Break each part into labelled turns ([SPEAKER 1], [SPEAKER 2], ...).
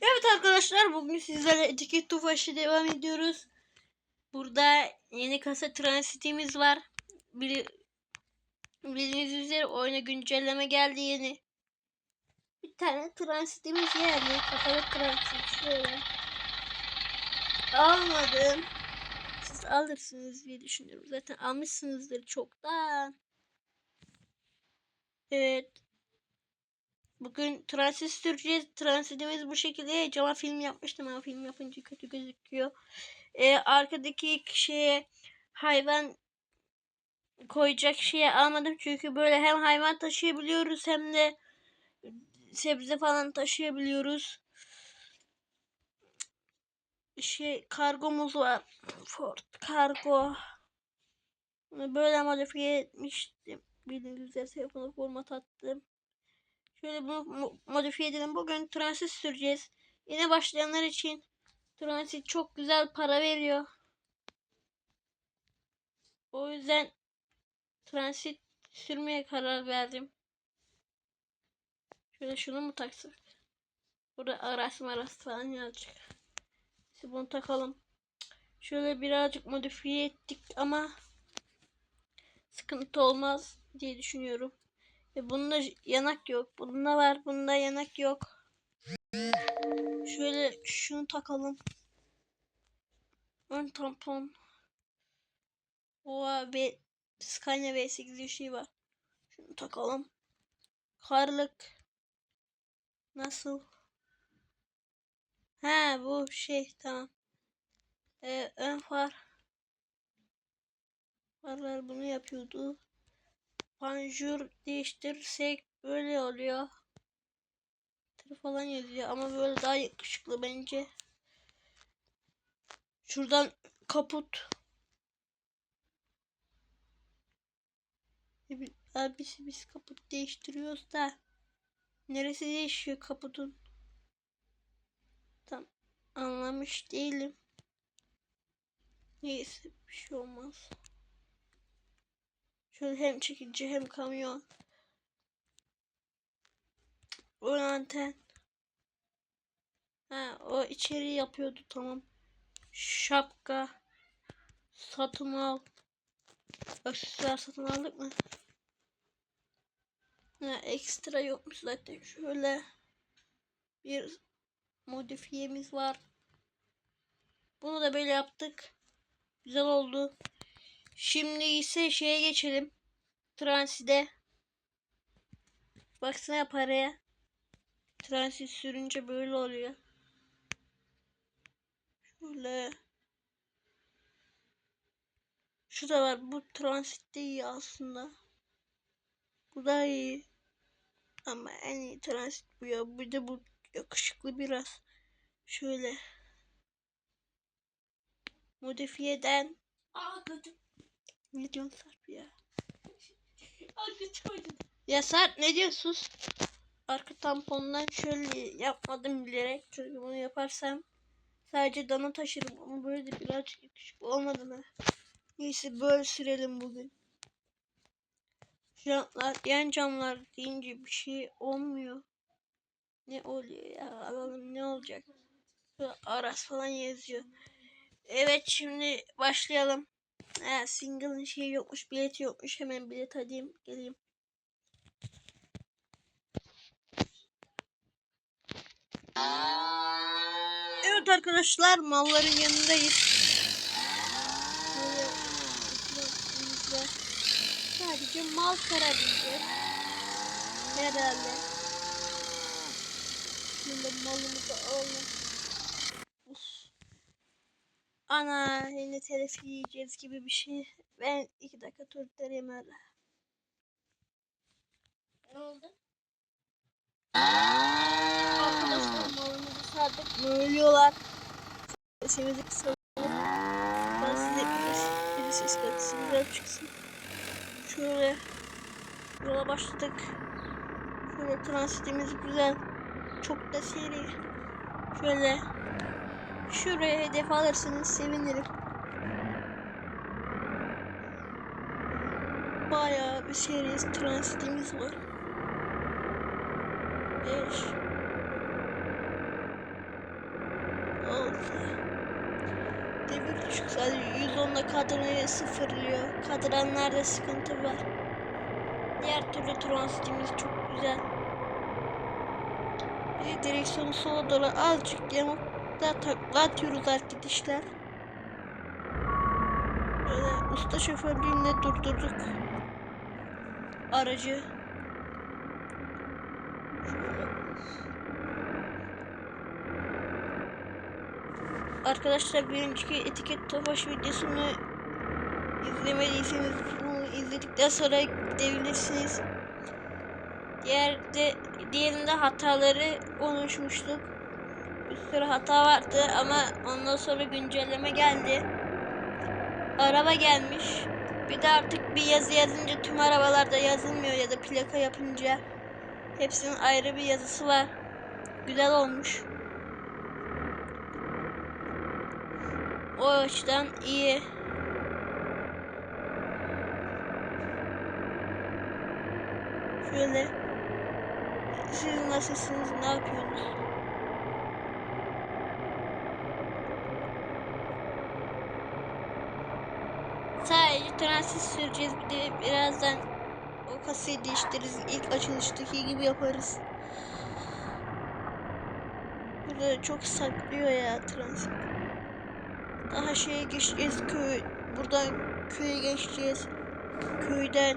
[SPEAKER 1] Evet arkadaşlar bugün sizlerle etiket tufaşı devam ediyoruz. Burada yeni kasa transitimiz var. Bili bildiğiniz üzere oyuna güncelleme geldi yeni. Bir tane transitimiz geldi. Kasalı transit şöyle. Almadım. Siz alırsınız diye düşünüyorum. Zaten almışsınızdır çoktan. Evet. Bugün transit süreceğiz. Transitimiz bu şekilde. Cama film yapmıştım ama film yapınca kötü gözüküyor. Ee, arkadaki şeye hayvan koyacak şeye almadım. Çünkü böyle hem hayvan taşıyabiliyoruz hem de sebze falan taşıyabiliyoruz. Şey kargomuz var. Ford kargo. Böyle modifiye etmiştim. Bildiğiniz üzere telefonu format attım. Şöyle bunu mo- modifiye edelim. Bugün transit süreceğiz. Yine başlayanlar için transit çok güzel para veriyor. O yüzden transit sürmeye karar verdim. Şöyle şunu mu taksak? Burada aras maras falan yazacak. Neyse bunu takalım. Şöyle birazcık modifiye ettik ama sıkıntı olmaz diye düşünüyorum. E bunda yanak yok. Bunda var. Bunda yanak yok. Şöyle şunu takalım. Ön tampon. Oha ve Scania V8 bir şey var. Şunu takalım. Karlık. Nasıl? Ha bu şey tamam. Ee, ön far. Farlar bunu yapıyordu. Panjur değiştirirsek böyle oluyor. Tır falan yazıyor ama böyle daha yakışıklı bence. Şuradan kaput. Bi- Abisi biz kaput değiştiriyoruz da. Neresi değişiyor kaputun? Tam anlamış değilim. Neyse bir şey olmaz. Şöyle hem çekici hem kamyon. O anten. Ha o içeri yapıyordu tamam. Şapka. Satın al. Aksesuar satın aldık mı? Ha, ekstra yokmuş zaten. Şöyle bir modifiyemiz var. Bunu da böyle yaptık. Güzel oldu. Şimdi ise şeye geçelim. Transide. Baksana paraya. Transit sürünce böyle oluyor. Şöyle. Şu da var. Bu transit de iyi aslında. Bu da iyi. Ama en iyi transit bu ya. Bir de bu yakışıklı biraz. Şöyle. Modifiyeden.
[SPEAKER 2] Aa kötü.
[SPEAKER 1] Ne diyorsun Sarp ya?
[SPEAKER 2] Kötü oynadı.
[SPEAKER 1] Ya Sarp ne diyorsun? Sus. Arka tampondan şöyle yapmadım bilerek. Çünkü bunu yaparsam sadece dana taşırım. Ama böyle de birazcık yakışıklı olmadı mı? Neyse böyle sürelim bugün. Jantlar, yan camlar deyince bir şey olmuyor. Ne oluyor ya? Alalım ne olacak? Aras falan yazıyor. Evet şimdi başlayalım. Ha, single'ın şeyi yokmuş, bileti yokmuş. Hemen bilet alayım, geleyim. Evet arkadaşlar malların yanındayız. Sadece mal karabileceğiz. Herhalde. Şimdi malımızı alalım. Ana yine telef yiyeceğiz gibi bir şey. Ben iki dakika turlarım öyle.
[SPEAKER 2] Ne oldu?
[SPEAKER 1] Arkadaşlar malımızı sardık. Ölüyorlar. Sesimizi kısalım. Ben size bir, bir ses kalitesi çıksın. Şöyle yola başladık. Şöyle transitimiz güzel. Çok da seri. Şöyle şuraya hedef alırsanız sevinirim. Bayağı bir seri transitimiz var. 5 fazla. Demir düşük sadece 110'la kadranı sıfırlıyor. Kadranlarda sıkıntı var. Diğer türlü transitimiz çok güzel. Bir direksiyonu sola doğru azıcık yamukta takla atıyoruz arkadaşlar. Böyle usta şoförlüğünle durdurduk aracı. Arkadaşlar bir önceki etiket tofaş videosunu izlemediyseniz bunu izledikten sonra gidebilirsiniz. Diğer de diğerinde hataları konuşmuştuk. Bir hata vardı ama ondan sonra güncelleme geldi. Araba gelmiş. Bir de artık bir yazı yazınca tüm arabalarda yazılmıyor ya da plaka yapınca hepsinin ayrı bir yazısı var. Güzel olmuş. O açıdan iyi. Şöyle siz nasılsınız? Ne yapıyorsunuz? Sadece transit süreceğiz. Bir de birazdan o kasayı değiştiririz. İlk açılıştaki gibi yaparız. Burada çok saklıyor ya transit. Daha şeye geçeceğiz köy. Buradan köye geçeceğiz. Köyden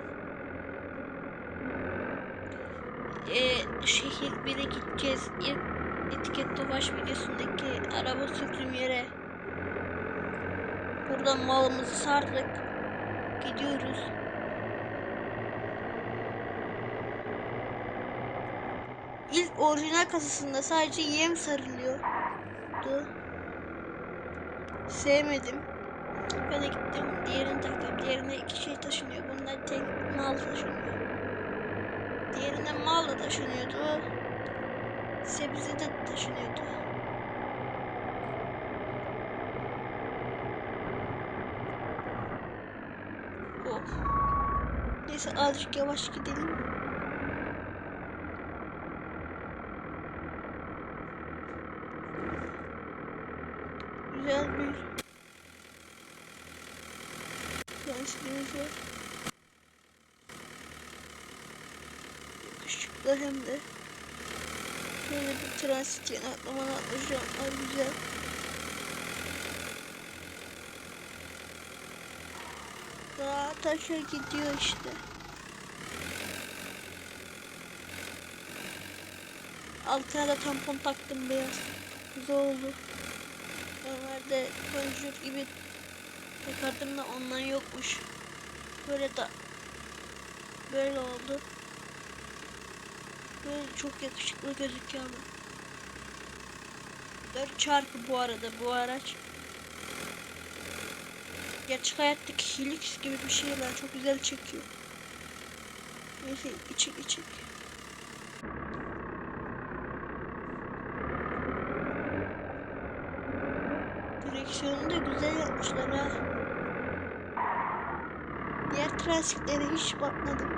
[SPEAKER 1] e, şehir 1'e gideceğiz. İlk etiket tofaş videosundaki araba sürdüğüm yere. Buradan malımızı sardık. Gidiyoruz. İlk orijinal kasasında sadece yem sarılıyordu. Sevmedim. Ben de gittim diğerini taktım. Diğerine iki şey taşınıyor. Bunda tek mal taşınıyor. Diğerine mal da taşınıyordu. Sebze de taşınıyordu. Of. Neyse azıcık yavaş gidelim. Güzel bir Transferimiz var. Yakışıklı hem de. Böyle bir transit yani atlamadan atlayacağım. güzel. Daha taşa gidiyor işte. Altına da tampon taktım beyaz. Güzel oldu. Normalde konjur gibi takardım da ondan yokmuş. Böyle da böyle oldu. Böyle çok yakışıklı gözüküyor ama. 4 çarpı bu arada bu araç. Gerçek hayattaki Helix gibi bir şey var. Çok güzel çekiyor. Neyse içik içik. Direksiyonu da güzel yapmışlar ha. Diğer transitlere hiç bakmadım.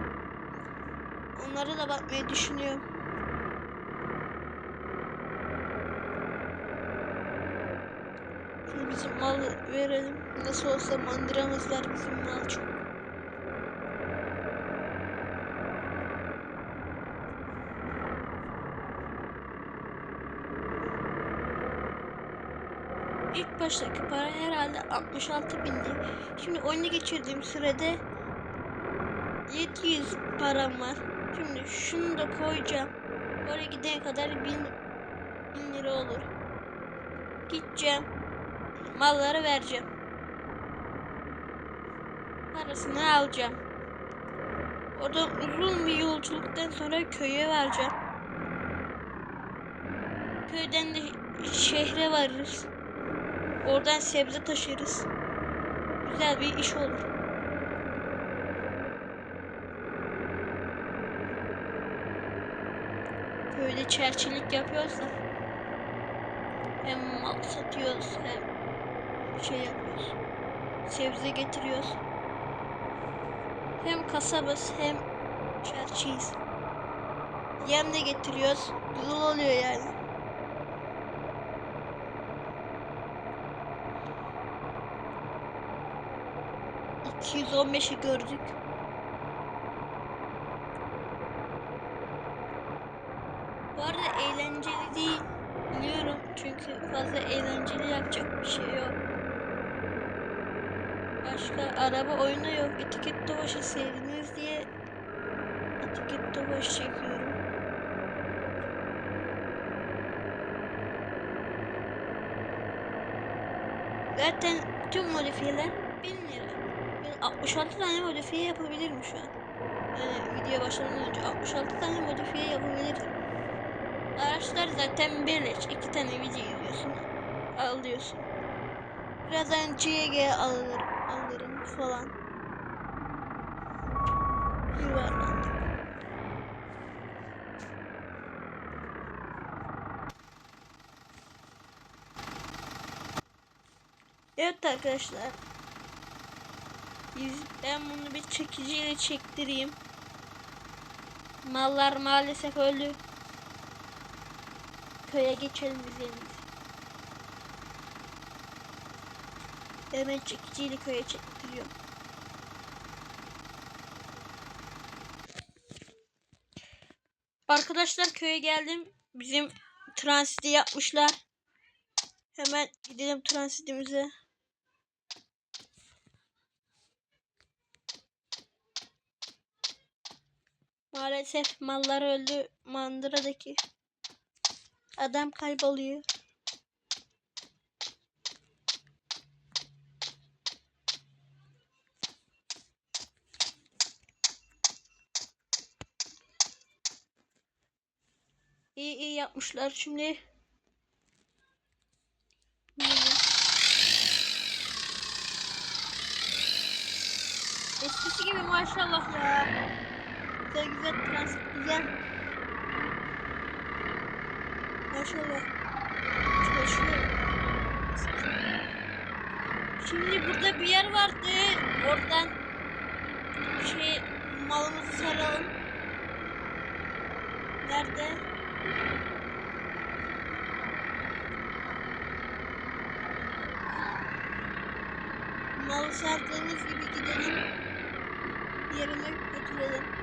[SPEAKER 1] Onlara da bakmayı düşünüyorum. Şimdi bizim malı verelim. Nasıl olsa mandıramız var bizim mal çok. İlk baştaki para herhalde 66 bindi. Şimdi oyunu geçirdiğim sürede 700 param var. Şimdi şunu da koyacağım. Oraya gidene kadar 1000 bin lira olur. Gideceğim. Malları vereceğim. Parasını alacağım. Oradan uzun bir yolculuktan sonra köye vereceğim. Köyden de şehre varırız. Oradan sebze taşırız. Güzel bir iş olur. Köyde çerçilik yapıyoruz hem mal satıyoruz hem şey yapıyoruz. Sebze getiriyoruz. Hem kasabız hem çerçiyiz. Yem de getiriyoruz. Güzel oluyor yani. 215'i gördük. Bu arada eğlenceli değil. Biliyorum çünkü fazla eğlenceli yapacak bir şey yok. Başka araba oyunu yok. Etiket Tofaş'ı sevdiniz diye Etiket Tofaş çekiyorum. Zaten tüm modifiyeler 1000 lira. Ben 66 tane modifiye yapabilirim şu an. Yani video başlamadan önce 66 tane modifiye yapabilirim. Araçlar zaten beleş. iki tane video izliyorsun. Alıyorsun. Birazdan CG alır, alırım falan. Yuvarlandık. Evet arkadaşlar. Ben bunu bir çekiciyle çektireyim. Mallar maalesef öldü. Köye geçelim biz. Hemen çekiciyle köye çektiriyorum. Arkadaşlar köye geldim. Bizim transiti yapmışlar. Hemen gidelim transitimize. Maalesef mallar öldü. Mandıra'daki adam kayboluyor. İyi iyi yapmışlar şimdi. Eskisi gibi maşallah ya. Güzel güzel transit güzel. Maşallah. Çalışıyor. Şimdi burada bir yer vardı. Oradan şey malımızı saralım. Nerede? Malı sardığımız gibi gidelim. Yerine götürelim.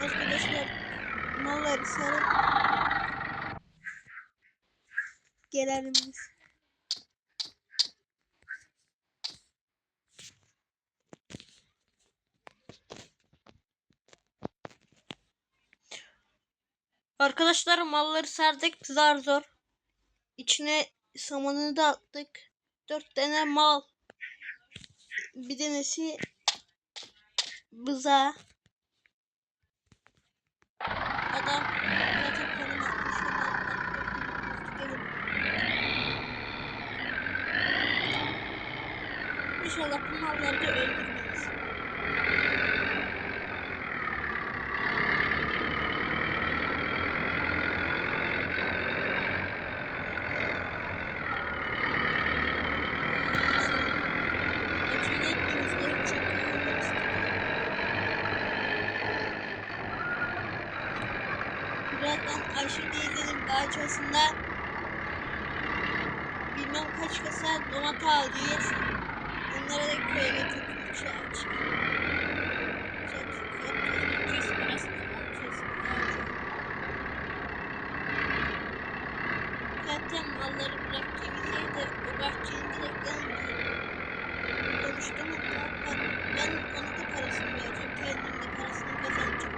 [SPEAKER 1] Arkadaşlar malları sarıp gelelim biz. Arkadaşlar malları sardık zar zor. İçine samanını da attık. Dört tane mal. Bir tanesi bıza. Adam. İnşallah bu malları da öldürmeyiz. Acele etmeniz gerekecek. Birazdan Ayşe teyzenin bahçesinde bilmem kaç kasa domates alacağız. Onlara da köye götürüp çay içelim. Gideceğiz parasını alacağız. Zaten malları bıraktığımız yerde o bahçenin direkt yanında. Konuştum hatta ben, ben ona da parasını vereceğim. Kendim de parasını kazanacağım.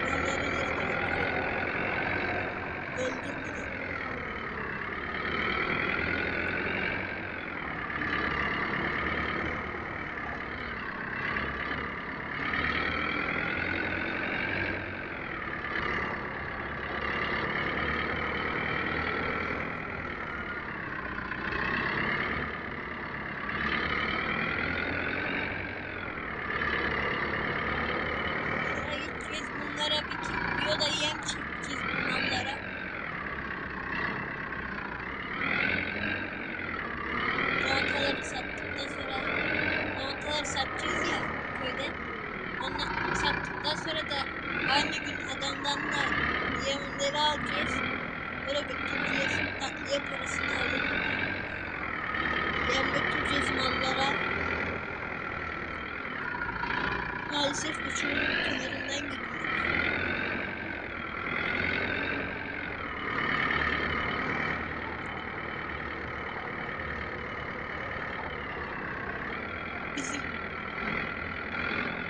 [SPEAKER 1] Malları yerine götürüyorum. Öldürmeden. Ondan sonra da aynı gün adamdan da yemleri alacağız. Öyle götüreceğiz. Nakliye parasını alıp yem götüreceğiz mallara. Maalesef uçurumun kenarından gidiyoruz. Bizim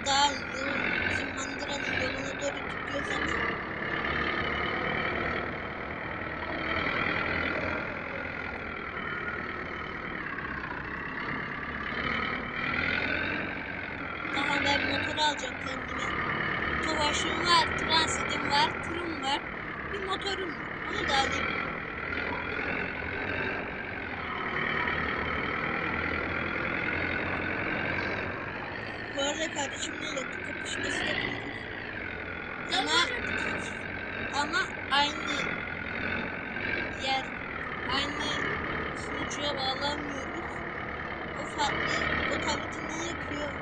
[SPEAKER 1] daha yol, bizim mandıranın yoluna doğru gidiyoruz ama daha ben motor alacağım kendime. Tofaşım var, transitim var, tırım var, bir motorum. Onu da alayım. Bu arada kardeşimle yakın kapışması yapıyoruz. Ama ama aynı yer, aynı sunucuya bağlamıyoruz. O farklı, o tabletinden yapıyor.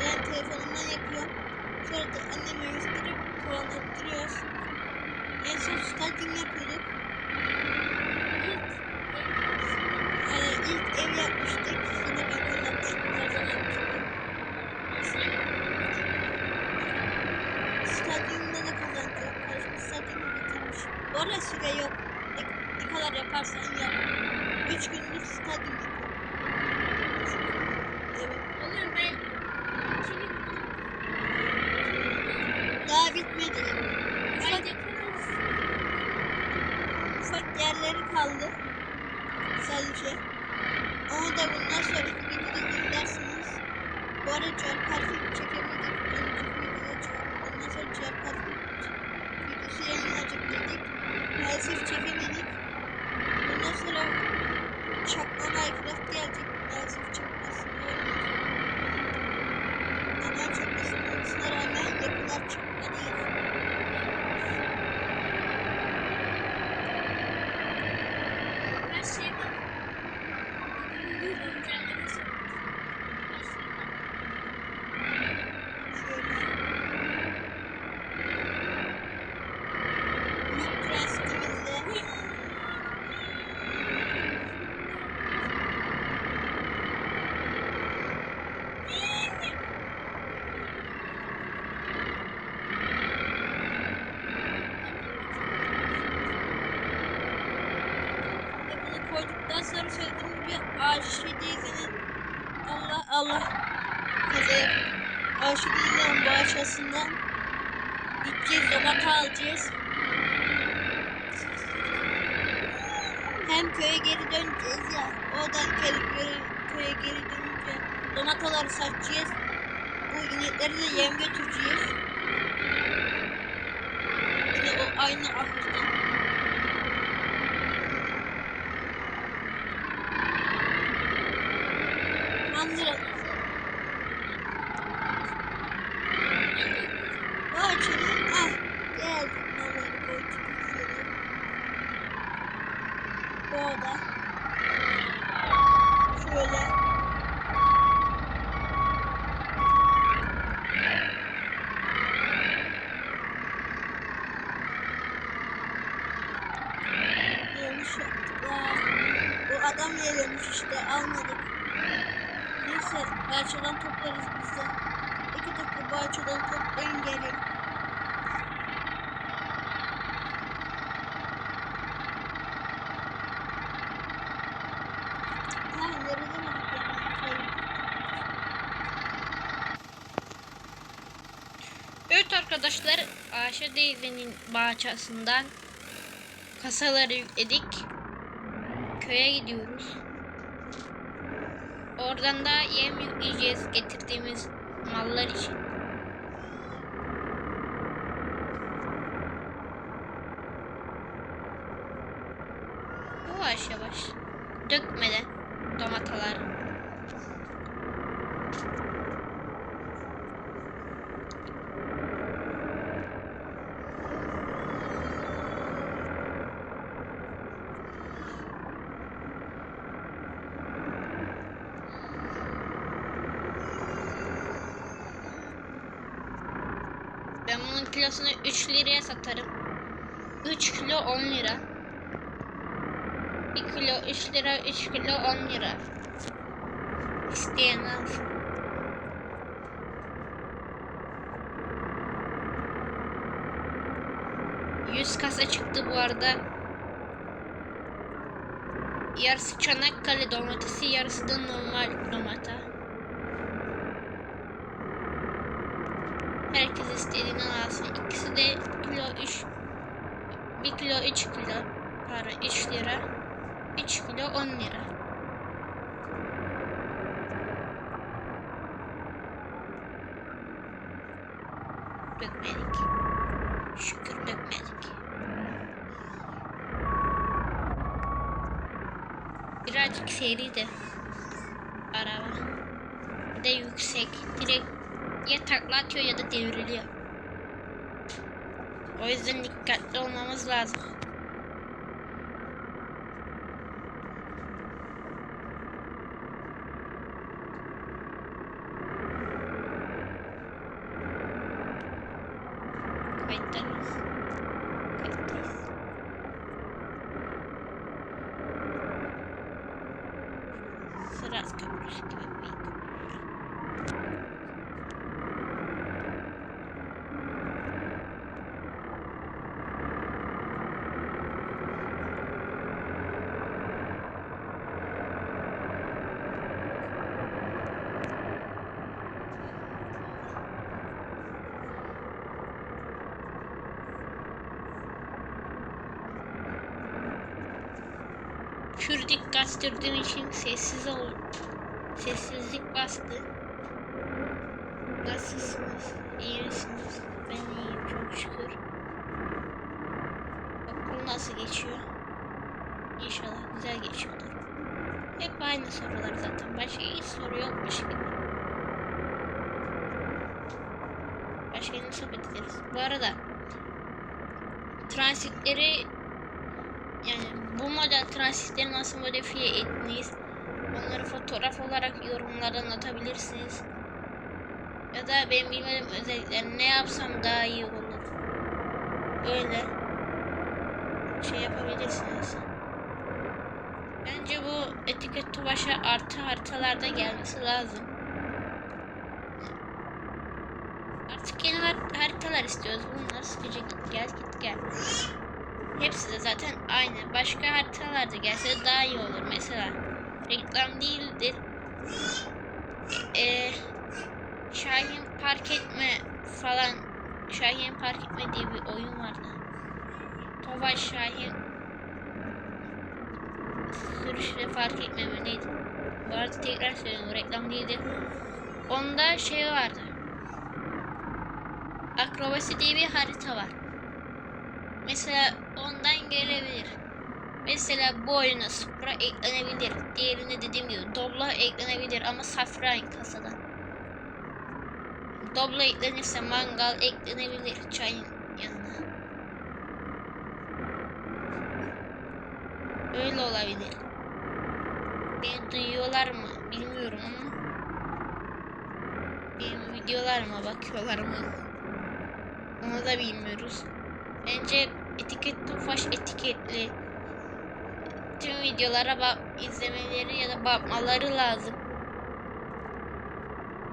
[SPEAKER 1] Ben telefonumdan yapıyorum. Sonra da anneme gösterip puanlattırıyoruz. En son stadyum yapıyorduk. Yani ilk ev yapmıştık. Sonra kazanmıştım. Her zaman gibi. Stadyumda da kazanacak. Karışık stadyumu bitirmiş. Bu arada süre yok. Ne, ne kadar yaparsan yap. 3 günlük stadyum yapıyor. Evet.
[SPEAKER 2] Oğlum ben kimi
[SPEAKER 1] Daha bitmedi. Ufak,
[SPEAKER 2] Ben
[SPEAKER 1] ufak yerleri kaldı. Sadece. Onu da bundan sonraki videoda izlersiniz. Bu arada Cer Perfect çekemedik. Önceki videoda çekemedik. Ondan sonra Cer Perfect videosu yayınlanacak dedik. Maalesef çekemedik. Bundan sonra çakma Minecraft gelecek. Maalesef çakmasını oynuyoruz. Ama çakmasını olmasına rağmen yapılar çakma değil.
[SPEAKER 2] her şey var. Bir güncellemesi var. Her şey var.
[SPEAKER 1] Şöyle. Büyük prensitimizle ve koyduktan sonra söylediğim gibi Ayşe teyzenin Allah Allah kaza yapıyor. Ayşe teyzenin bahçesinden gideceğiz domates alacağız. Hem köye geri döneceğiz ya. Oradan köye, köye geri dönünce domataları satacağız. Bu inekleri de yem götüreceğiz. Yine o aynı ahırdan. Mandıra. Bahçenin ah geldik malları koyduk üzerine. Bu oda. Şöyle. Yemiş yaptık ya. Bu adam yelemiş işte almadık. Neyse toplarız biz de. İki dakika bahçeden toplayın gelin.
[SPEAKER 3] Evet arkadaşlar Ayşe teyzenin bahçesinden kasaları yükledik. Köye gidiyoruz. Oradan da yem yükleyeceğiz getirdiğimiz mallar için. Yavaş yavaş. Dökmeden domataları.
[SPEAKER 1] 3 liraya satarım. 3 kilo 10 lira. 1 kilo 3 lira, 3 kilo 10 lira. İsteyen alsın. Yüz kasa çıktı bu arada. Yarısı Çanakkale domatesi, yarısı da normal domata. Herkes istediğini alsın. İkisi de kilo 3 1 kilo 3 kilo para 3 lira 3 kilo 10 lira. Dökmedik. Şükür dökmedik. Birazcık seri de araba. Bir de yüksek. Direkt atıyor ya da devriliyor. O yüzden dikkatli olmamız lazım. Sürdüğüm için sessiz ol. Sessizlik bastı. Nasılsınız? İyi misiniz? Ben iyiyim çok şükür. Okul nasıl geçiyor? İnşallah güzel geçiyordur. Hep aynı sorular zaten. Başka hiç soru yokmuş gibi. Başka ne sohbet ederiz? Bu arada transitleri yani bu model transitleri nasıl modifiye ettiniz? Onları fotoğraf olarak yorumlardan atabilirsiniz. Ya da benim bilmediğim özellikleri ne yapsam daha iyi olur. Öyle şey yapabilirsiniz. Bence bu etiket Tofaş'a artı haritalarda gelmesi lazım. Artık yeni har- haritalar istiyoruz. Bunlar sıkıcı git gel git gel. Hepsi de zaten aynı. Başka haritalarda gelse daha iyi olur. Mesela reklam değildir. Ee, Şahin Park Etme falan. Şahin Park Etme diye bir oyun vardı. Tofaş Şahin sürüşle fark etme mi neydi? Bu arada tekrar söylüyorum. Reklam değildi. Onda şey vardı. Akrobasi diye bir harita var. Mesela ondan gelebilir. Mesela bu oyuna Supra eklenebilir. Diğerine dediğim gibi Doblo eklenebilir ama safra kasadan. Doblo eklenirse mangal eklenebilir çayın yanına. Öyle olabilir. Beni duyuyorlar mı bilmiyorum ama benim videolarıma bakıyorlar mı? Onu da bilmiyoruz. Bence etiket tofaş etiketli tüm videolara bak izlemeleri ya da bakmaları lazım.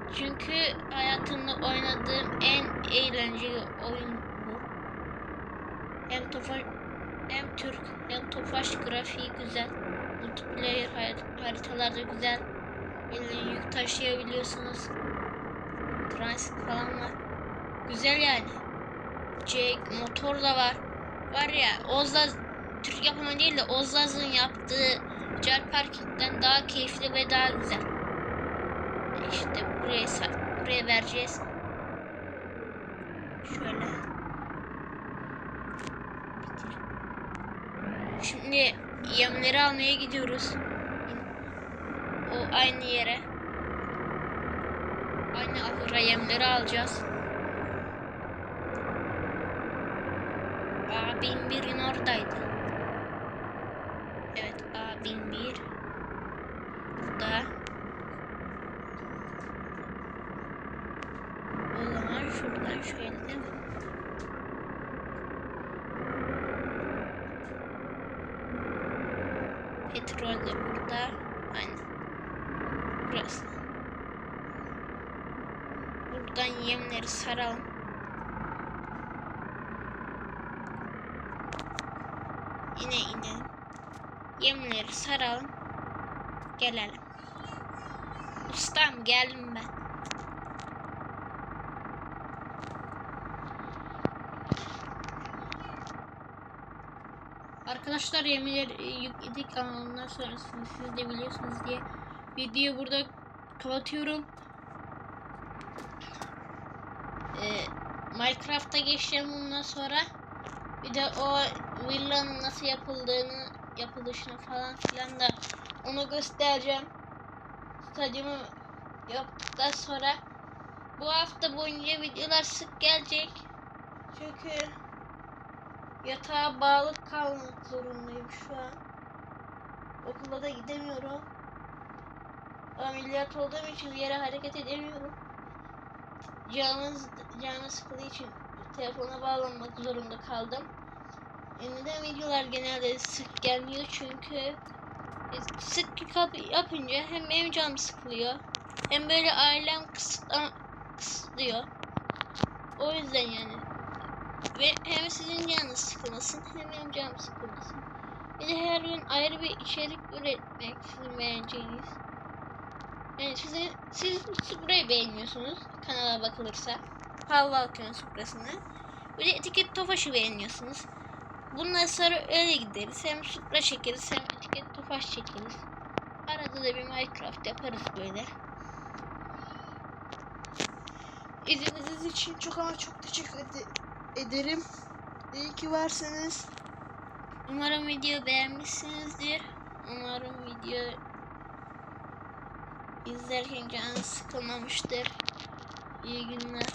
[SPEAKER 1] Çünkü hayatımda oynadığım en eğlenceli oyun bu. Hem tofaş hem Türk hem tofaş grafiği güzel. Multiplayer har- haritalarda güzel. Böyle yük taşıyabiliyorsunuz. Transit falan var. Güzel yani. Jack motor da var. Var ya Ozlaz Türk yapımı değil de Ozlaz'ın yaptığı Car Parking'den daha keyifli ve daha güzel. İşte buraya buraya vereceğiz. Şöyle. Şimdi yemleri almaya gidiyoruz. O aynı yere. Aynı ahıra yemleri alacağız. benim bir gün oradaydı. Yemleri saralım. Gelelim. Ustam geldim ben. Arkadaşlar yemeğleri yükledik ama ondan sonrasını siz de biliyorsunuz diye videoyu burada kapatıyorum. Ee, Minecraft'a geçeceğim bundan sonra. Bir de o villanın nasıl yapıldığını, yapılışını falan filan da onu göstereceğim. Stadyumu yaptıktan sonra bu hafta boyunca videolar sık gelecek. Çünkü yatağa bağlı kalmak zorundayım şu an. Okula da gidemiyorum. Ameliyat olduğum için bir yere hareket edemiyorum. Canımız, canım sıkıldığı için telefona bağlanmak zorunda kaldım. E neden videolar genelde sık gelmiyor çünkü e, sık yap- yapınca hem benim canım sıkılıyor hem böyle ailem kısıtlıyor. O yüzden yani. Ve hem sizin canınız sıkılmasın hem benim canım sıkılmasın. Bir de her gün ayrı bir içerik üretmek sizin beğeneceğiniz. Yani sizin, siz burayı beğeniyorsunuz kanala bakılırsa. Havva Alkön Suprası'nı. Bir de etiket tofaşı beğeniyorsunuz. Bundan sonra öyle gideriz. Hem supra çekeriz hem etiket tofaş çekeriz. Arada da bir Minecraft yaparız böyle.
[SPEAKER 4] İzlediğiniz için çok ama çok teşekkür ed- ederim. İyi ki varsınız.
[SPEAKER 1] Umarım video beğenmişsinizdir. Umarım video izlerken canınız sıkılmamıştır. İyi günler.